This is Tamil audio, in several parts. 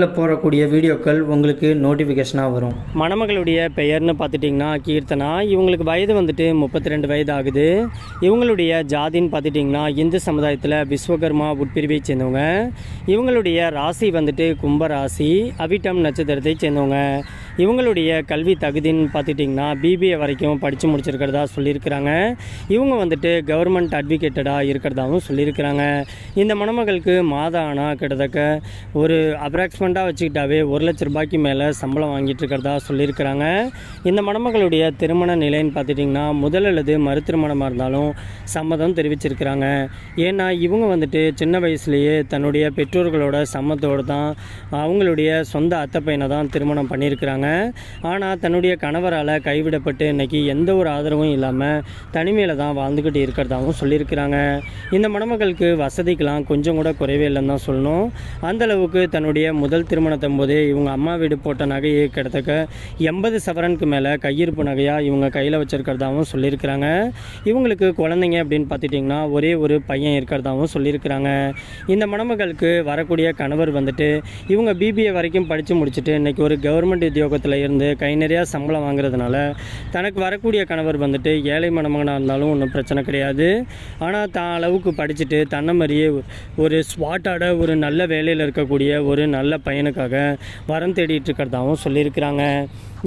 சேனலில் போடக்கூடிய வீடியோக்கள் உங்களுக்கு நோட்டிஃபிகேஷனாக வரும். மணமகளுடைய பெயர்னு பார்த்துட்டிங்கன்னா கீர்த்தனா. இவங்களுக்கு வயது வந்துட்டு முப்பத்தி ரெண்டு வயது ஆகுது இவங்களுடைய ஜாதின்னு பார்த்துட்டிங்கன்னா இந்து சமுதாயத்தில் விஸ்வகர்மா உட்பிரிவை சேர்ந்தவங்க. இவங்களுடைய ராசி வந்துட்டு கும்பராசி அவிட்டம் நட்சத்திரத்தை சேர்ந்தவங்க. இவங்களுடைய கல்வி தகுதின்னு பார்த்துட்டிங்கன்னா பிபிஏ வரைக்கும் படித்து முடிச்சிருக்கிறதா சொல்லியிருக்கிறாங்க. இவங்க வந்துட்டு கவர்மெண்ட் அட்வொகேட்டடாக இருக்கிறதாகவும் சொல்லியிருக்கிறாங்க. இந்த மணமகளுக்கு மாதம் ஆனால் கிட்டத்தட்ட ஒரு அப்ராக்சிமெண்ட்டாக வச்சுக்கிட்டாவே ஒரு லட்ச ரூபாய்க்கு மேலே சம்பளம் வாங்கிட்டு இருக்கிறதா சொல்லியிருக்கிறாங்க. இந்த மணமகளுடைய திருமண நிலைன்னு பார்த்துட்டிங்கன்னா முதல் அல்லது மறு திருமணமாக இருந்தாலும் சம்மதம் தெரிவிச்சிருக்கிறாங்க. ஏன்னா இவங்க வந்துட்டு சின்ன வயசுலேயே தன்னுடைய பெற்றோர்களோட சம்மத்தோடு தான் அவங்களுடைய சொந்த அத்தை பையனை தான் திருமணம் பண்ணியிருக்கிறாங்க. ஆனால் தன்னுடைய கணவரால் கைவிடப்பட்டு இன்னைக்கு எந்த ஒரு ஆதரவும் இல்லாமல் தனிமையில் தான் வாழ்ந்துக்கிட்டு இருக்கிறதாகவும் சொல்லியிருக்கிறாங்க. இந்த மணமகளுக்கு வசதிக்கெலாம் கொஞ்சம் கூட குறைவே இல்லைன்னு தான் சொல்லணும். அந்த அளவுக்கு தன்னுடைய முதல் திருமணத்தின் போது இவங்க அம்மா வீடு போட்ட நகையை கிட்டத்தக்க எண்பது சவரனுக்கு மேலே கையிருப்பு நகையாக இவங்க கையில் வச்சுருக்கிறதாகவும் சொல்லியிருக்கிறாங்க. இவங்களுக்கு குழந்தைங்க அப்படின்னு பார்த்துட்டிங்கன்னா ஒரே ஒரு பையன் இருக்கிறதாகவும் சொல்லியிருக்கிறாங்க. இந்த மணமகளுக்கு வரக்கூடிய கணவர் வந்துட்டு இவங்க பிபிஏ வரைக்கும் படித்து முடிச்சுட்டு இன்றைக்கி ஒரு கவர்மெண்ட் உத்தியோகத்தில் இருந்து கை நிறையா சம்பளம் வாங்குறதுனால தனக்கு வரக்கூடிய கணவர் வந்துட்டு ஏழை மணமகனாக இருந்தாலும் ஒன்றும் பிரச்சனை கிடையாது. ஆனால் தான் அளவுக்கு படிச்சுட்டு தன்னை மாதிரியே ஒரு ஸ்வாட்டாட ஒரு நல்ல வேலையில் இருக்கக்கூடிய ஒரு நல்ல பையனுக்காக வரம் தேடிட்டு இருக்கிறதாகவும் சொல்லியிருக்கிறாங்க.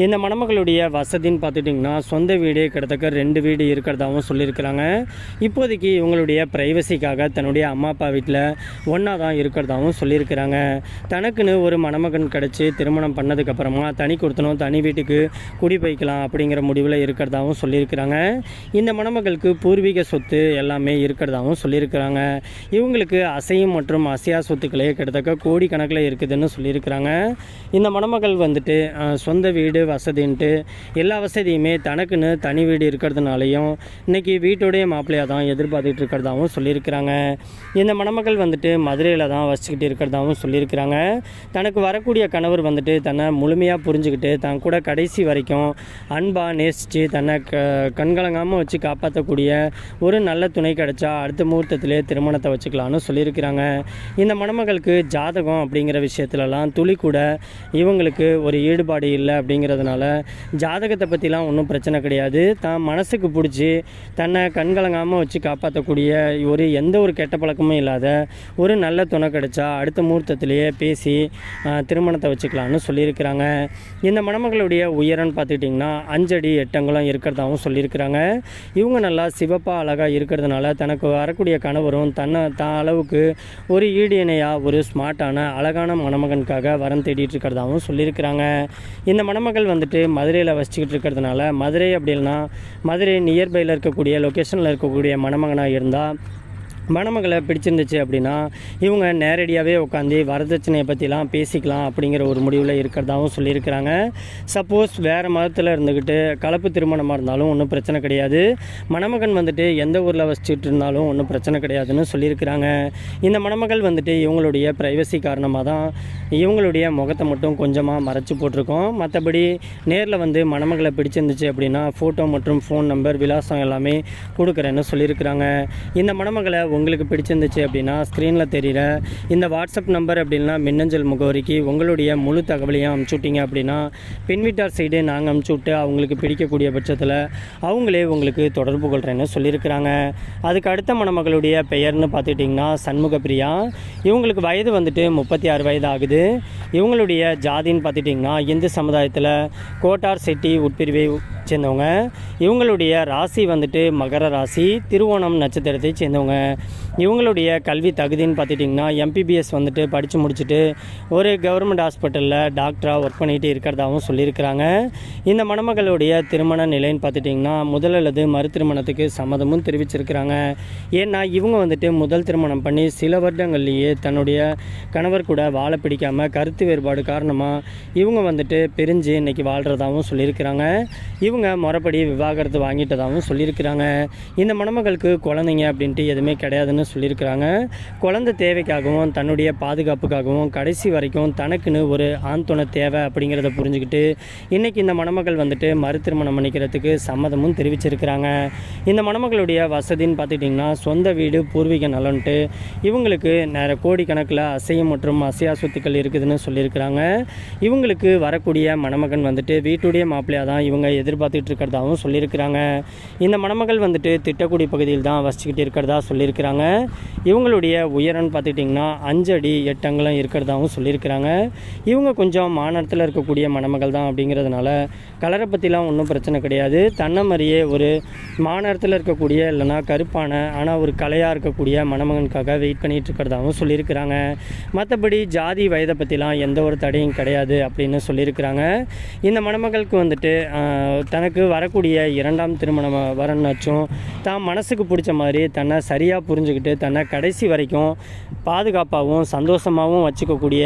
இந்த மணமகளுடைய வசதின்னு பார்த்துட்டிங்கன்னா சொந்த வீடு கிட்டத்தக்க ரெண்டு வீடு இருக்கிறதாகவும் சொல்லியிருக்கிறாங்க. இப்போதைக்கு இவங்களுடைய ப்ரைவசிக்காக தன்னுடைய அம்மா அப்பா வீட்டில் ஒன்றா தான் இருக்கிறதாகவும் சொல்லியிருக்கிறாங்க. தனக்குன்னு ஒரு மணமகன் கிடச்சி திருமணம் பண்ணதுக்கப்புறமா தனி கொடுத்தனும் தனி வீட்டுக்கு குடி போய்க்கலாம் அப்படிங்கிற முடிவில் இருக்கிறதாகவும் சொல்லியிருக்கிறாங்க. இந்த மணமகளுக்கு பூர்வீக சொத்து எல்லாமே இருக்கிறதாகவும் சொல்லியிருக்கிறாங்க. இவங்களுக்கு அசையும் மற்றும் அசையா சொத்துக்களே கிட்டத்தக்க கோடி கணக்கில் இருக்குதுன்னு சொல்லியிருக்கிறாங்க. இந்த மணமகள் வந்துட்டு சொந்த வீடு வசதின்ட்டு எல்லா வசதியுமே தனக்குன்னு தனி வீடு இருக்கிறதுனாலையும் இன்னைக்கு வீட்டோடைய மாப்பிள்ளையாக தான் எதிர்பார்த்துட்டு இருக்கிறதாகவும் சொல்லியிருக்கிறாங்க. இந்த மணமகள் வந்துட்டு மதுரையில் தான் வசிச்சுக்கிட்டு இருக்கிறதாகவும் சொல்லியிருக்கிறாங்க. தனக்கு வரக்கூடிய கணவர் வந்துட்டு தன்னை முழுமையாக புரிஞ்சுக்கிட்டு தன் கூட கடைசி வரைக்கும் அன்பாக நேசித்து தன்னை க கண்கலங்காமல் வச்சு காப்பாற்றக்கூடிய ஒரு நல்ல துணை கிடைச்சா அடுத்த முகூர்த்தத்திலே திருமணத்தை வச்சுக்கலாம்னு சொல்லியிருக்கிறாங்க. இந்த மணமகளுக்கு ஜாதகம் அப்படிங்கிற விஷயத்துலலாம் துளி கூட இவங்களுக்கு ஒரு ஈடுபாடு இல்லை அப்படிங்கிற அப்படிங்கிறதுனால ஜாதகத்தை பற்றிலாம் ஒன்றும் பிரச்சனை கிடையாது. தான் மனசுக்கு பிடிச்சி தன்னை கண்கலங்காமல் வச்சு காப்பாற்றக்கூடிய ஒரு எந்த ஒரு கெட்ட பழக்கமும் இல்லாத ஒரு நல்ல துணை கிடைச்சா அடுத்த முகூர்த்தத்திலேயே பேசி திருமணத்தை வச்சுக்கலாம்னு சொல்லியிருக்கிறாங்க. இந்த மணமகளுடைய உயரம்னு பார்த்துக்கிட்டிங்கன்னா அஞ்சடி எட்டங்குளம் இருக்கிறதாகவும் சொல்லியிருக்கிறாங்க. இவங்க நல்லா சிவப்பாக அழகாக இருக்கிறதுனால தனக்கு வரக்கூடிய கணவரும் தன்னை தான் அளவுக்கு ஒரு ஈடு இணையாக ஒரு ஸ்மார்ட்டான அழகான மணமகனுக்காக வரம் தேடிட்டு இருக்கிறதாகவும் சொல்லியிருக்கிறாங்க. இந்த மணமகள் வந்துட்டு மதுரையில் வசிச்சுக்கிட்டு இருக்கிறதுனால மதுரை அப்படின்னா மதுரை நியர்பையில் இருக்கக்கூடிய லொக்கேஷனில் இருக்கக்கூடிய மணமகனாக இருந்தால் மணமகளை பிடிச்சிருந்துச்சு அப்படின்னா இவங்க நேரடியாகவே உட்காந்து வரதட்சணையை பற்றிலாம் பேசிக்கலாம் அப்படிங்கிற ஒரு முடிவில் இருக்கிறதாகவும் சொல்லியிருக்கிறாங்க. சப்போஸ் வேறு மதத்தில் இருந்துக்கிட்டு கலப்பு திருமணமாக இருந்தாலும் ஒன்றும் பிரச்சனை கிடையாது. மணமகன் வந்துட்டு எந்த ஊரில் வசிச்சுட்டு இருந்தாலும் ஒன்றும் பிரச்சனை கிடையாதுன்னு சொல்லியிருக்கிறாங்க. இந்த மணமகள் வந்துட்டு இவங்களுடைய ப்ரைவசி காரணமாக தான் இவங்களுடைய முகத்தை மட்டும் கொஞ்சமாக மறைச்சி போட்டிருக்கோம். மற்றபடி நேரில் வந்து மணமகளை பிடிச்சிருந்துச்சு அப்படின்னா ஃபோட்டோ மற்றும் ஃபோன் நம்பர் விலாசம் எல்லாமே கொடுக்குறேன்னு சொல்லியிருக்கிறாங்க. இந்த மணமகளை உங்களுக்கு பிடிச்சிருந்துச்சு அப்படின்னா ஸ்க்ரீனில் தெரிகிற இந்த வாட்ஸ்அப் நம்பர் அப்படின்னா மின்னஞ்சல் முகவரிக்கு உங்களுடைய முழு தகவலையும் அமுச்சு விட்டீங்க அப்படின்னா பின்விட்டார் சைடு நாங்கள் அமுச்சிவிட்டு அவங்களுக்கு பிடிக்கக்கூடிய பட்சத்தில் அவங்களே உங்களுக்கு தொடர்பு கொள்கிறேன்னு சொல்லியிருக்கிறாங்க. அதுக்கு அடுத்த மணமகளுடைய பெயர்னு பார்த்துட்டிங்கன்னா சண்முக பிரியா இவங்களுக்கு வயது வந்துட்டு முப்பத்தி ஆறு வயது ஆகுது. இவங்களுடைய ஜாதின்னு பார்த்துட்டிங்கன்னா இந்து சமுதாயத்தில் கோட்டார் செட்டி உட்பிரிவை சேர்ந்தவங்க. இவங்களுடைய ராசி வந்துட்டு மகர ராசி திருவோணம் நட்சத்திரத்தை சேர்ந்தவங்க. இவங்களுடைய கல்வி தகுதின்னு பார்த்துட்டிங்கன்னா எம்பிபிஎஸ் வந்துட்டு படித்து முடிச்சுட்டு ஒரு கவர்மெண்ட் ஹாஸ்பிட்டலில் டாக்டராக ஒர்க் பண்ணிகிட்டு இருக்கிறதாகவும் சொல்லியிருக்கிறாங்க. இந்த மணமகளுடைய திருமண நிலைன்னு பார்த்துட்டிங்கன்னா முதல் அல்லது மறு திருமணத்துக்கு சம்மதமும் தெரிவிச்சிருக்கிறாங்க. ஏன்னா இவங்க வந்துட்டு முதல் திருமணம் பண்ணி சில வருடங்கள்லேயே தன்னுடைய கணவர் கூட வாழ பிடிக்காமல் கருத்து வேறுபாடு காரணமாக இவங்க வந்துட்டு பிரிஞ்சு இன்றைக்கி வாழ்கிறதாகவும் சொல்லியிருக்கிறாங்க. இவங்க முறைப்படி விவாகரத்து வாங்கிட்டதாகவும் சொல்லியிருக்கிறாங்க. இந்த மணமகளுக்கு குழந்தைங்க அப்படின்ட்டு எதுவுமே கிடையாதுன்னு சொல்லியிருக்கிறாங்க. குழந்தை தேவைக்காகவும் தன்னுடைய பாதுகாப்புக்காகவும் கடைசி வரைக்கும் தனக்குன்னு ஒரு ஆண் துணை தேவை அப்படிங்கிறத புரிஞ்சுக்கிட்டு இன்றைக்கி இந்த மணமகள் வந்துட்டு மறு திருமணம் பண்ணிக்கிறதுக்கு சம்மதமும் தெரிவிச்சிருக்கிறாங்க. இந்த மணமகளுடைய வசதின்னு பார்த்துக்கிட்டிங்கன்னா சொந்த வீடு பூர்வீக நலன்ட்டு இவங்களுக்கு நேர கோடிக்கணக்கில் அசையும் மற்றும் அசையா சொத்துக்கள் இருக்குதுன்னு சொல்லியிருக்கிறாங்க. இவங்களுக்கு வரக்கூடிய மணமகன் வந்துட்டு வீட்டுடைய மாப்பிள்ளையாக தான் இவங்க எதிர்பார்த்துட்டு இருக்கிறதாகவும் சொல்லியிருக்கிறாங்க. இந்த மணமகள் வந்துட்டு திட்டக்குடி பகுதியில் தான் வசிச்சுக்கிட்டு இருக்கிறதா சொல்லியிருக்கிறாங்க. இவங்களுடைய உயரம்னு பார்த்துக்கிட்டிங்கன்னா அஞ்சு அடி எட்டு இருக்கிறதாகவும் சொல்லியிருக்கிறாங்க. இவங்க கொஞ்சம் மாநிலத்தில் இருக்கக்கூடிய மணமகள் தான் அப்படிங்கிறதுனால கலரை பற்றிலாம் ஒன்றும் பிரச்சனை கிடையாது. தன்னை மாதிரியே ஒரு மாநிலத்தில் இருக்கக்கூடிய இல்லைன்னா கருப்பான ஆனால் ஒரு கலையாக இருக்கக்கூடிய மணமகனுக்காக வெயிட் பண்ணிகிட்டு இருக்கிறதாகவும் சொல்லியிருக்கிறாங்க. மற்றபடி ஜாதி வயதை பற்றிலாம் எந்த ஒரு தடையும் கிடையாது அப்படின்னு சொல்லியிருக்கிறாங்க. இந்த மணமகளுக்கு வந்துட்டு தனக்கு வரக்கூடிய இரண்டாம் திருமணம் வரன்னாச்சும் தான் மனசுக்கு பிடிச்ச மாதிரி தன்னை சரியாக புரிஞ்சுக்கிட்டு தன்னை கடைசி வரைக்கும் பாதுகாப்பாகவும் சந்தோஷமாகவும் வச்சுக்கக்கூடிய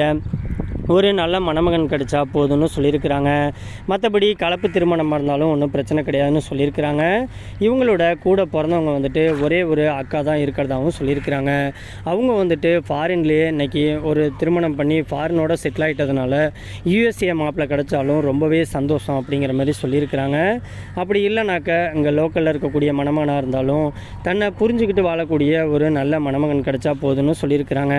ஒரு நல்ல மணமகன் கிடைச்சா போதும்னு சொல்லியிருக்கிறாங்க. மற்றபடி கலப்பு திருமணமாக இருந்தாலும் ஒன்றும் பிரச்சனை கிடையாதுன்னு சொல்லியிருக்கிறாங்க. இவங்களோட கூட பிறந்தவங்க வந்துட்டு ஒரே ஒரு அக்கா தான் இருக்கிறதாகவும் சொல்லியிருக்கிறாங்க. அவங்க வந்துட்டு ஃபாரின்லேயே இன்னைக்கு ஒரு திருமணம் பண்ணி ஃபாரினோட செட்டில் ஆகிட்டதுனால யூஎஸ்ஏ மாப்பிள்ளை கிடைச்சாலும் ரொம்பவே சந்தோஷம் அப்படிங்கிற மாதிரி சொல்லியிருக்கிறாங்க. அப்படி இல்லைனாக்க இங்கே லோக்கலில் இருக்கக்கூடிய மணமகனாக இருந்தாலும் தன்னை புரிஞ்சுக்கிட்டு வாழக்கூடிய ஒரு நல்ல மணமகன் கிடைச்சா போதும்னு சொல்லியிருக்கிறாங்க.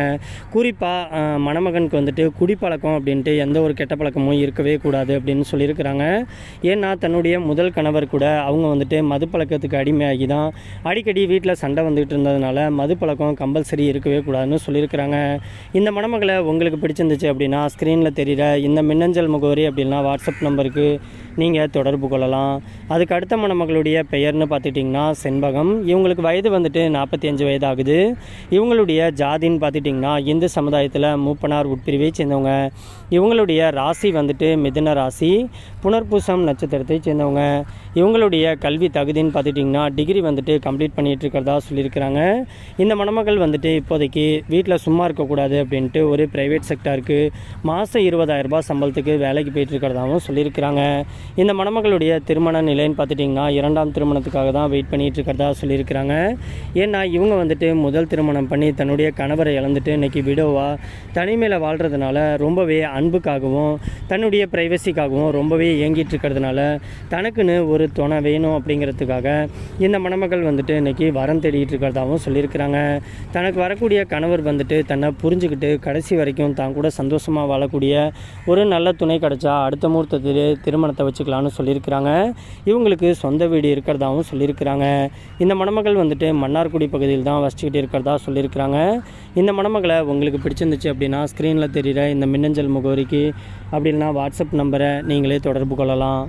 குறிப்பாக மணமகனுக்கு வந்துட்டு குடிப்பழக்கம் பழக்கம் அப்படின்ட்டு எந்த ஒரு கெட்ட பழக்கமும் இருக்கவே கூடாது அப்படின்னு சொல்லியிருக்கிறாங்க. ஏன்னா தன்னுடைய முதல் கணவர் கூட அவங்க வந்துட்டு மது பழக்கத்துக்கு அடிமையாகி தான் அடிக்கடி வீட்டில் சண்டை வந்துகிட்டு இருந்ததுனால மது பழக்கம் கம்பல்சரி இருக்கவே கூடாதுன்னு சொல்லியிருக்கிறாங்க. இந்த மணமகளை உங்களுக்கு பிடிச்சிருந்துச்சு அப்படின்னா ஸ்க்ரீனில் தெரிகிற இந்த மின்னஞ்சல் முகவரி அப்படின்னா வாட்ஸ்அப் நம்பருக்கு நீங்கள் தொடர்பு கொள்ளலாம். அதுக்கு அடுத்த மணமகளுடைய பெயர்னு பார்த்துட்டிங்கன்னா செண்பகம். இவங்களுக்கு வயது வந்துட்டு நாற்பத்தி அஞ்சு வயது ஆகுது இவங்களுடைய ஜாதின்னு பார்த்துட்டிங்கன்னா இந்து சமுதாயத்தில் மூப்பனார் உட்பிரிவை சேர்ந்தவங்க. இவங்களுடைய ராசி வந்துட்டு மிதுன ராசி புனர்பூசம் நட்சத்திரத்தை சேர்ந்தவங்க. இவங்களுடைய கல்வி தகுதின்னு பார்த்துட்டிங்கன்னா டிகிரி வந்துட்டு கம்ப்ளீட் பண்ணிகிட்டு இருக்கிறதா சொல்லியிருக்கிறாங்க. இந்த மணமகள் வந்துட்டு இப்போதைக்கு வீட்டில் சும்மா இருக்கக்கூடாது அப்படின்ட்டு ஒரு ப்ரைவேட் செக்டாருக்கு மாதம் இருபதாயிரம் ரூபாய் சம்பளத்துக்கு வேலைக்கு போயிட்டு இருக்கிறதாகவும் சொல்லியிருக்கிறாங்க. இந்த மணமகளுடைய திருமண நிலைன்னு பார்த்துட்டிங்கன்னா இரண்டாம் திருமணத்துக்காக தான் வெயிட் பண்ணிகிட்டு இருக்கிறதா சொல்லியிருக்கிறாங்க. ஏன்னா இவங்க வந்துட்டு முதல் திருமணம் பண்ணி தன்னுடைய கணவரை இழந்துட்டு இன்னைக்கு விடோவா தனிமையில் வாழ்கிறதுனால ரொம்ப ரொம்பவே அன்புக்காகவும் தன்னுடைய ப்ரைவசிக்காகவும் ரொம்பவே ஏங்கிட்டு இருக்கிறதுனால தனக்குன்னு ஒரு துணை வேணும் அப்படிங்கிறதுக்காக இந்த மணமகள் வந்துட்டு இன்னைக்கு வரம் தேடிட்டு இருக்கிறதாகவும் சொல்லியிருக்கிறாங்க. தனக்கு வரக்கூடிய கணவர் வந்துட்டு தன்னை புரிஞ்சுக்கிட்டு கடைசி வரைக்கும் தான் கூட சந்தோஷமாக வாழக்கூடிய ஒரு நல்ல துணை கிடைச்சா அடுத்த முகூர்த்தத்திலே திருமணத்தை வச்சுக்கலான்னு சொல்லியிருக்கிறாங்க. இவங்களுக்கு சொந்த வீடு இருக்கிறதாகவும் சொல்லியிருக்கிறாங்க. இந்த மணமகள் வந்துட்டு மன்னார்குடி பகுதியில் தான் வசிச்சுக்கிட்டு இருக்கிறதா சொல்லியிருக்கிறாங்க. இந்த மணமகளை உங்களுக்கு பிடிச்சிருந்துச்சு அப்படின்னா ஸ்க்ரீனில் தெரிகிற இந்த மின்னஞ்சல் முகவரிக்கு அப்படின்னா வாட்ஸ்அப் நம்பரை நீங்களே தொடர்பு கொள்ளலாம்.